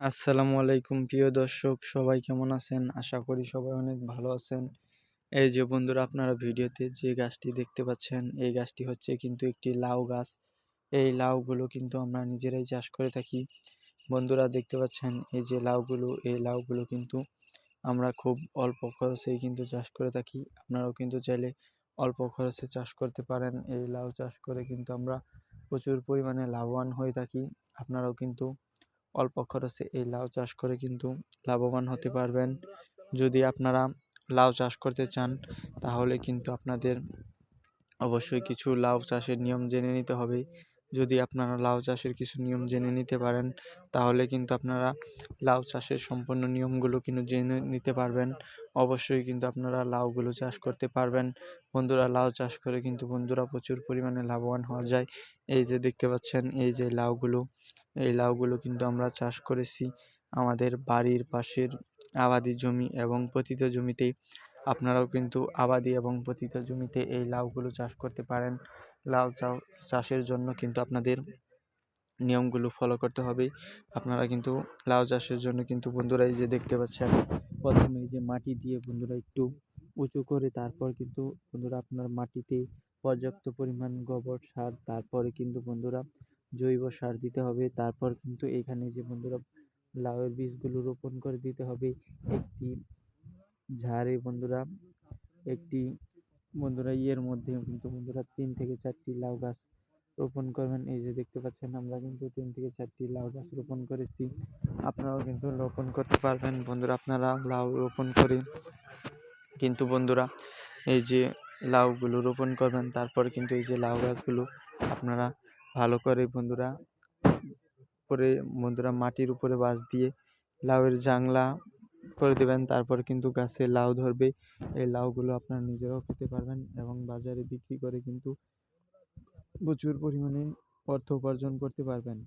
আসসালামু আলাইকুম, প্রিয় দর্শক, সবাই কেমন আছেন? আশা করি সবাই অনেক ভালো আছেন। এই যে বন্ধুরা, আপনারা ভিডিওতে যে গাছটি দেখতে পাচ্ছেন, এই গাছটি হচ্ছে কিন্তু একটি লাউ গাছ। এই লাউগুলো কিন্তু আমরা নিজেরাই চাষ করে থাকি। বন্ধুরা, দেখতে পাচ্ছেন, এই যে লাউগুলো, এই লাউগুলো কিন্তু আমরা খুব অল্প খরচেই কিন্তু চাষ করে থাকি। আপনারাও কিন্তু চাইলে অল্প খরচে চাষ করতে পারেন। এই লাউ চাষ করে কিন্তু আমরা প্রচুর পরিমাণে লাভবান হয়ে থাকি। আপনারাও কিন্তু অল্প খরচে এই লাউ চাষ করে কিন্তু লাভবান হতে পারবেন। যদি আপনারা লাউ চাষ করতে চান, তাহলে কিন্তু আপনাদের অবশ্যই কিছু লাউ চাষের নিয়ম জেনে নিতে হবে। যদি আপনারা লাউ চাষের কিছু নিয়ম জেনে নিতে পারেন, তাহলে কিন্তু আপনারা লাউ চাষের সম্পূর্ণ নিয়মগুলো কিন্তু জেনে নিতে পারবেন। অবশ্যই কিন্তু আপনারা লাউগুলো চাষ করতে পারবেন। বন্ধুরা, লাউ চাষ করে কিন্তু বন্ধুরা প্রচুর পরিমাণে লাভবান হওয়া যায়। এই যে দেখতে পাচ্ছেন, এই যে লাউগুলো এই লাউগুলো কিন্তু আমরা চাষ করেছি আমাদের বাড়ির পাশের আবাদি জমি এবং পতিত জমিতে আপনারাও কিন্তু আবাদি এবং পতিত জমিতে এই লাউগুলো চাষ করতে পারেন। লাউ চাষের জন্য কিন্তু আপনাদের নিয়মগুলো ফলো করতে হবে। আপনারা কিন্তু লাউ চাষের জন্য কিন্তু বন্ধুরা এই যে দেখতে পাচ্ছেন, প্রথমে এই যে মাটি দিয়ে বন্ধুরা একটু উঁচু করে তারপর কিন্তু বন্ধুরা আপনার মাটিতে পর্যাপ্ত পরিমাণ গোবর সার, তারপরে কিন্তু বন্ধুরা জৈব সার দিতে হবে। তারপর কিন্তু এখানে যে বন্ধুরা লাউ লাউয়ের বীজগুলো রোপণ করে দিতে হবে। একটি ঝাড়ে বন্ধুরা, একটি বন্ধুরা ইয়ের মধ্যে কিন্তু বন্ধুরা তিন থেকে চারটি লাউ গাছ রোপণ করবেন। এই যে দেখতে পাচ্ছেন, আমরা কিন্তু তিন থেকে চারটি লাউ গাছ রোপণ করেছি। আপনারাও কিন্তু রোপণ করতে পারবেন। বন্ধুরা, আপনারা লাউ রোপণ করে কিন্তু বন্ধুরা এই যে লাউগুলো রোপণ করবেন। তারপর কিন্তু এই যে লাউ গাছগুলো আপনারা ভালো করে বন্ধুরা করে বন্ধুরা মাটির উপরে বাঁশ দিয়ে লাউয়ের জাংলা করে দেবেন। তারপর কিন্তু গাছে লাউ ধরবে। এই লাউগুলো আপনারা নিজেরাও খেতে পারবেন এবং বাজারে বিক্রি করে কিন্তু প্রচুর পরিমাণে অর্থ উপার্জন করতে পারবেন।